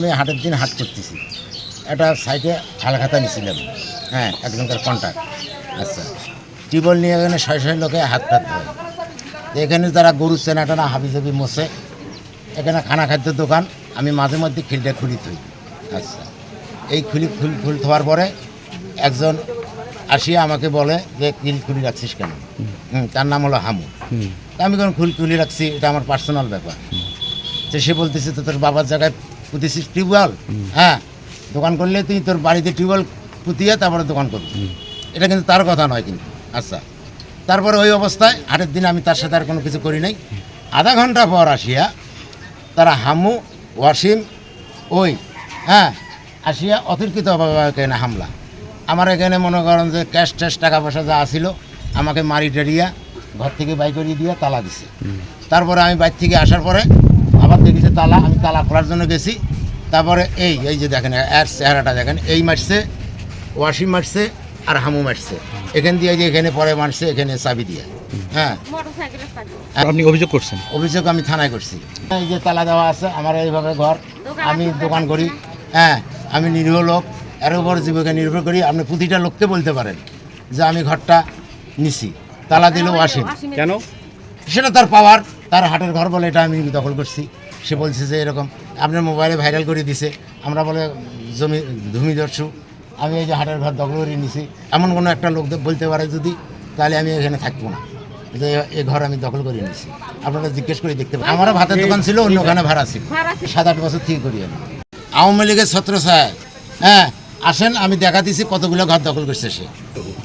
আমি হাটের দিন হাট করতেছি। একটা সাইডে হালখাতা নিয়েছিলাম। হ্যাঁ একজনকার কন্ট্যাক্ট আচ্ছা। টিউবওয়েল নিয়ে এখানে শয় শয় লোকে হাত ফাত ধরে। এখানে যারা গরু চেনা টানা হাবি জাবি মোছে এখানে খানা খাদ্যের দোকান আমি মাঝে মধ্যে খিলটা খুলি থই। আচ্ছা। এই খুলি খুল খুল থোয়ার পরে একজন আসিয়া আমাকে বলে যে খিল খুলি রাখছিস কেন? হুম, তার নাম হলো হামু। আমি কোনো খুল খুলি রাখছি এটা আমার পার্সোনাল ব্যাপার। তো সে বলতেছে তো তোর বাবার জায়গায় পুঁতেছিস টিউবওয়েল। হ্যাঁ দোকান করলে তুই তোর বাড়িতে টিউবওয়েল পুঁতিয়ে তারপরে দোকান করবি। এটা কিন্তু তার কথা নয় কিন্তু। আচ্ছা তারপরে ওই অবস্থায় হাটের দিন আমি তার সাথে আর কোনো কিছু করি নাই। আধা ঘণ্টা পর আসিয়া তারা হামু ওয়াসিম ওই হ্যাঁ আসিয়া অতর্কিতভাবে এখানে হামলা। আমার এখানে মনে করেন যে ক্যাশ ট্যাশ টাকা পয়সা যা আসিল আমাকে মারি টেরিয়া ঘর থেকে বাই করিয়ে দিয়ে তালা দিছে। তারপরে আমি বাইর থেকে আসার পরে তালা আমি তালা খোলার জন্য গেছি। তারপরে এই এই যে দেখেন এর চেহারাটা দেখেন এই মারছে ওয়াসিম মারছে আর হামু মারছে। এখান দিয়ে এই যে এখানে পরে মারছে এখানে চাবি দিয়ে। হ্যাঁ। আপনি অভিযোগ করছেন? অভিযোগ আমি থানায় করছি। এই যে তালা দেওয়া আছে আমার এইভাবে ঘর আমি দোকান করি। হ্যাঁ আমি নিরীহ লোক এর উপর জীবিকা নির্ভর করি। আপনি প্রতিটা লোককে বলতে পারেন যে আমি ঘরটা নিছি। তালা দিলেও আসেন কেন? সেটা তার পাওয়ার তার হাটের ঘর বলে এটা আমি দখল করছি। সে বলছে যে এরকম আপনার মোবাইলে ভাইরাল করে দিছে। আমরা বলে জমি ধুমি দর্শু আমি এই যে হাটের ঘর দখল করে নিছি। এমন কোনো একটা লোক বলতে পারে যদি তাহলে আমি এখানে থাকব না। যে এই ঘর আমি দখল করে নিছি। আপনারা জিজ্ঞেস করে দেখতে পারেন। আমারও ভাতের দোকান ছিল অন্য ওখানে ভাড়া ছিল। সাত আট বছর থেকে করি আমি। আওয়ামী লীগের ছত্র সাহেব হ্যাঁ আসেন আমি দেখা দিছি কতগুলো ঘর দখল করছে সে।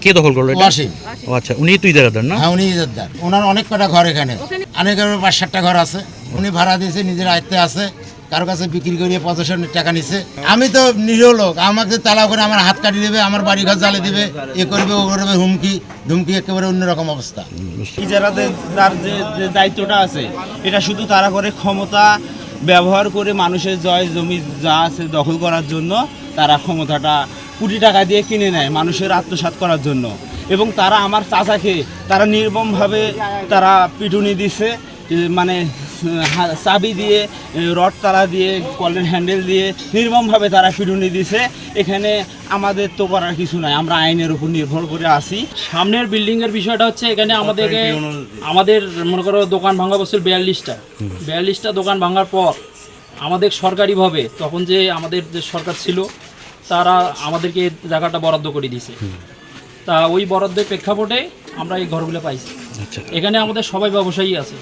কে দখল করল ওয়াসিম। ও আচ্ছা উনি তুই দেখাদার না? হ্যাঁ উনি ইজারদার। ওনার অনেক কটা ঘর এখানে। অনেক পাঁচ সাতটা ঘর আছে। উনি ভাড়া দিয়েছে, নিজের আয়ত্তে আছে, কারও কাছে বিক্রি করিয়ে পঁচাশ টাকা নিছে। আমি তো নিরীহ লোক, আমাকে তালা করে আমার হাত কাটি দেবে, আমার বাড়ি ঘর জ্বালে দিবে, এ করবে, ও করবে, হুমকি ধুমকি একেবারে অন্যরকম অবস্থা। ইজারাদের তার যে দায়িত্বটা আছে, এটা শুধু তারা করে ক্ষমতা ব্যবহার করে মানুষের জয়, জমি যা আছে দখল করার জন্য তারা ক্ষমতাটা কোটি টাকা দিয়ে কিনে নেয় মানুষের আত্মসাৎ করার জন্য। এবং তারা আমার চাচাকে, তারা নির্মমভাবে তারা পিটুনি দিছে মানে চাবি দিয়ে রড তালা দিয়ে কলের হ্যান্ডেল দিয়ে নির্মমভাবে তারা পিটুনি দিছে। এখানে আমাদের তো করার কিছু নাই আমরা আইনের উপর নির্ভর করে আসি সামনের বিল্ডিং এর বিষয়টা হচ্ছে এখানে আমাদেরকে আমাদের মনে করো দোকান ভাঙা বছর বিয়াল্লিশটা। বিয়াল্লিশটা দোকান ভাঙার পর আমাদের সরকারিভাবে তখন যে আমাদের যে সরকার ছিল তারা আমাদেরকে জায়গাটা বরাদ্দ করে দিয়েছে তা ওই বরাদ্দের প্রেক্ষাপটে আমরা এই ঘরগুলো পাইছি। আচ্ছা। এখানে আমাদের সবাই ব্যবসায়ী আছে।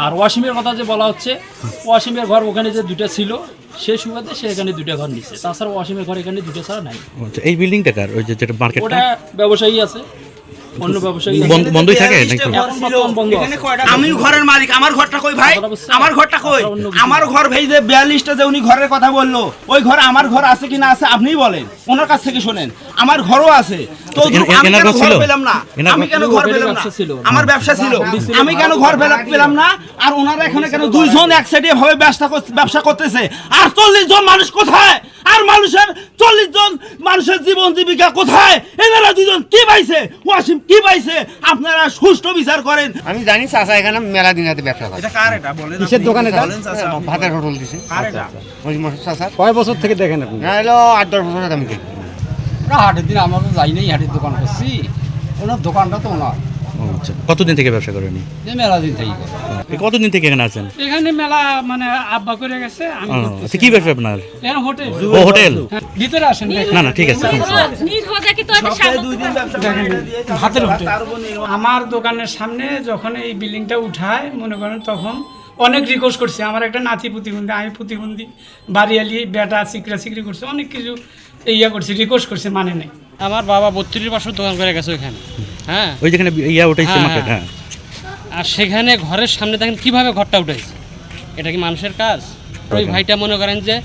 আর ওয়াসিমের কথা যে বলা হচ্ছে ওয়াসিমের ঘর ওখানে যে দুটো ছিল সে সুবাদে সে এখানে দুটো ঘর নিচ্ছে তাছাড়া ওয়াসিমের ঘর এখানে দুটো ছাড়া নাই। আচ্ছা এই বিল্ডিংটা কার? ওই যে যেটা মার্কেট ওটা ব্যবসায়ী আছে। অন্য ব্যবসায়ী বন্ধই থাকে। আমি ঘরের মালিক। আমার ঘরটা কই ভাই? আমার ঘরটা কই? কথাটা অন্য কিছু আমার ঘর ভাই যে বিয়াল্লিশটা যে উনি ঘরের কথা বলল ওই ঘর আমার ঘর আছে কি না আছে আপনিই বলেন। ওনার কাছ থেকে শোনেন। আমার ঘরও আছে। তো আচ্ছা, আমি কেন ঘর ঘর পেলাম না? আমি কেন ঘর পেলাম না? ব্যবসা আমার ব্যবসা ছিল। আমি কেন ঘর পেলাম- না? আর ওনারা এখানে কেন দুইজন এক সাইডে ভাবে ব্যবসা ব্যবসা করতেছে? আর চল্লিশ জন মানুষ কোথায়? আর মানুষের চল্লিশ জন মানুষের জীবন জীবিকা কোথায়? এনারা দুজন কি পাইছে? ওয়াসিম কি পাইছে? আপনারা সুষ্ঠু বিচার করেন। আমি জানি চাচা এখানে মেলা দিনাতে ব্যবসা করে। এটা কার এটা? বলেন কিসের দোকান ভাতের হোটেল দিছে। কার এটা? ওই কয় বছর থেকে দেখেন আপনি? না এলো আট দশ বছর আমি দেখি। হাটের দিন আমরা তো যাই নাই হাটের দোকান করছি। ওনার দোকানটা তো ওনার আচ্ছা। কতদিন থেকে ব্যবসা করেন মেলা দিন থেকে। কতদিন থেকে এখানে আছেন? এখানে মেলা মানে আব্বা করে গেছে আমি আচ্ছা কি ব্যবসা আপনার? এর হোটেল। ও হোটেল? ভিতরে আসেন না না ঠিক আছে কি তো হাতের হোটেল। আমার দোকানের সামনে যখন এই বিল্ডিংটা উঠায় মনে করেন তখন অনেক রিকোয়েস্ট করছে। আমার একটা নাতি প্রতিবন্ধী আমি প্রতিবন্ধী বাড়িয়ালি বেটা চিকরা চিকরি করছে অনেক কিছু ইয়া করছে রিকোয়েস্ট করছে মানে নেই। আমার বাবা বত্রিশ বছর দোকান করে গেছে ওইখানে। হ্যাঁ। ওই যেখানে ইয়া উঠেছে হ্যাঁ, মার্কেট হ্যাঁ। আর সেখানে ঘরের সামনে দেখেন কীভাবে ঘরটা উঠেছে। এটা কি মানুষের কাজ? ওই ভাইটা মনে করেন যে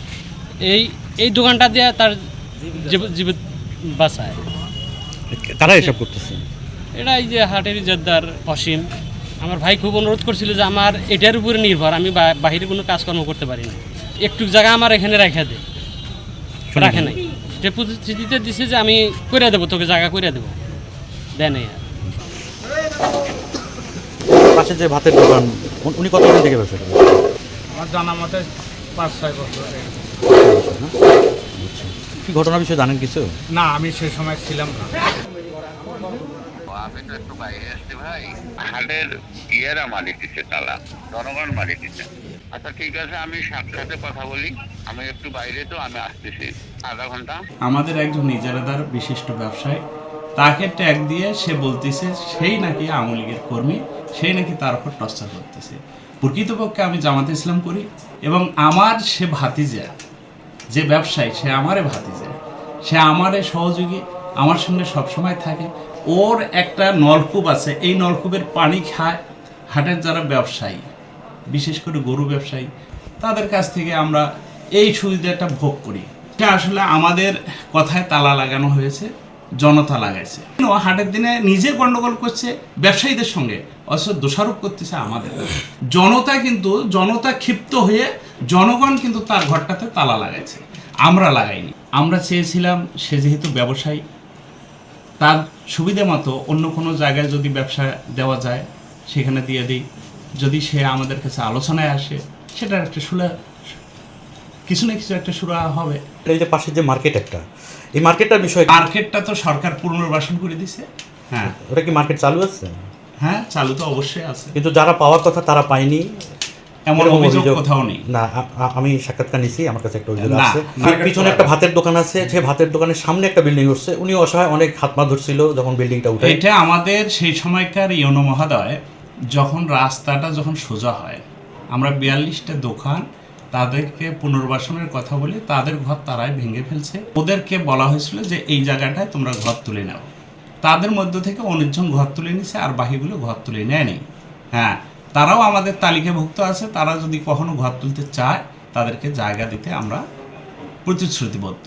এই এই দোকানটা দিয়ে তার জীব- জীবিত বাঁচায়। কারা এসব করতেছে। এটা এই যে হাটের জেদ্দার অসীম। আমার ভাই খুব অনুরোধ করছিল যে আমার এটার উপরে নির্ভর আমি বাহিরে কোনো কাজকর্ম করতে পারি না। একটু জায়গা আমার এখানে রেখে দে। রাখে নাই। যে প্রতিশ্রুতিতে দিছে যে আমি করে দেবো তোকে জায়গা করে দেবো। দেয় নাই আর। পাশে যে ভাতের দোকান উনি কতদিন থেকে ব্যবসা করেন? আমার জানা মতে পাঁচ ছয় বছর কি ঘটনার বিষয়ে জানেন কিছু? না আমি সে সময় ছিলাম না। আমি তো একটু বাইরে আসছি ভাই। হাটের ইয়েরা মালিক দিচ্ছে তালা। জনগণ মালিক দিচ্ছে। আচ্ছা ঠিক আছে আমি সাক্ষাতে কথা বলি। আমি একটু বাইরে তো আমি আসতেছি। আধা ঘণ্টা। আমাদের একজন ইজারাদার বিশিষ্ট ব্যবসায়ী। তাকে ট্যাগ দিয়ে সে বলতেছে, সেই নাকি আওয়ামী লীগের কর্মী, সেই নাকি তার উপর টর্চার করতেছে। প্রকৃতপক্ষে আমি জামাতে ইসলাম করি এবং আমার সে ভাতিজা, যে ব্যবসায়ী, সে আমারে ভাতিজা, সে আমারে সহযোগী, আমার সঙ্গে সবসময় থাকে। ওর একটা নলকূপ আছে, এই নলকূপের পানি খায় হাটের যারা ব্যবসায়ী, বিশেষ করে গরু ব্যবসায়ী, তাদের কাছ থেকে আমরা এই সুবিধাটা ভোগ করি। এটা আসলে আমাদের কথায় তালা লাগানো হয়েছে। জনতা লাগাইছে। হাটের দিনে নিজে গন্ডগোল করছে, ব্যবসায়ীদের সঙ্গে? অথচ দোষারোপ করতেছে আমাদের। জনতা কিন্তু, জনতা ক্ষিপ্ত হয়ে জনগণ কিন্তু তার ঘরটাতে তালা লাগাইছে। আমরা লাগাইনি। আমরা চেয়েছিলাম সে যেহেতু ব্যবসায়ী, তার সুবিধে মতো অন্য কোনো জায়গায় যদি ব্যবসা দেওয়া যায়, সেখানে দিয়ে দিই। যদি সে আমাদের কাছে আলোচনায় আসে, সেটার একটা সুরা কিছু না কিছু একটা সুরা হবে। যে পাশে যে মার্কেট একটা। এই মার্কেটটার বিষয়ে মার্কেটটা তো সরকার পুনর্বাসন করে দিছে। হ্যাঁ। ওটা কি মার্কেট চালু আছে? হ্যাঁ চালু তো অবশ্যই আছে। কিন্তু যারা পাওয়ার কথা তারা পায়নি। এমন অভিযোগ কোথাও নেই। না আমি সাক্ষাৎকার নিছি আমার কাছে একটা অভিযোগ আছে। পিছনে একটা ভাতের দোকান আছে যে ভাতের দোকানের সামনে একটা বিল্ডিং উঠছে। উনি অসহায় অনেক হাত পা ধরছিল যখন বিল্ডিংটা উঠে। এটা আমাদের সেই সময়কার ইয়নো মহোদয় যখন রাস্তাটা যখন সোজা হয় আমরা বিয়াল্লিশটা দোকান তাদেরকে পুনর্বাসনের কথা বলে তাদের ঘর তারাই ভেঙে ফেলছে। ওদেরকে বলা হয়েছিল যে এই জায়গাটায় তোমরা ঘর তুলে নাও। তাদের মধ্য থেকে অনেকজন ঘর তুলে নিছে আর বাকিগুলো ঘর তুলে নেয়নি। হ্যাঁ তারাও আমাদের তালিকাভুক্ত আছে। তারা যদি কখনো ঘর তুলতে চায়, তাদেরকে জায়গা দিতে আমরা প্রতিশ্রুতিবদ্ধ।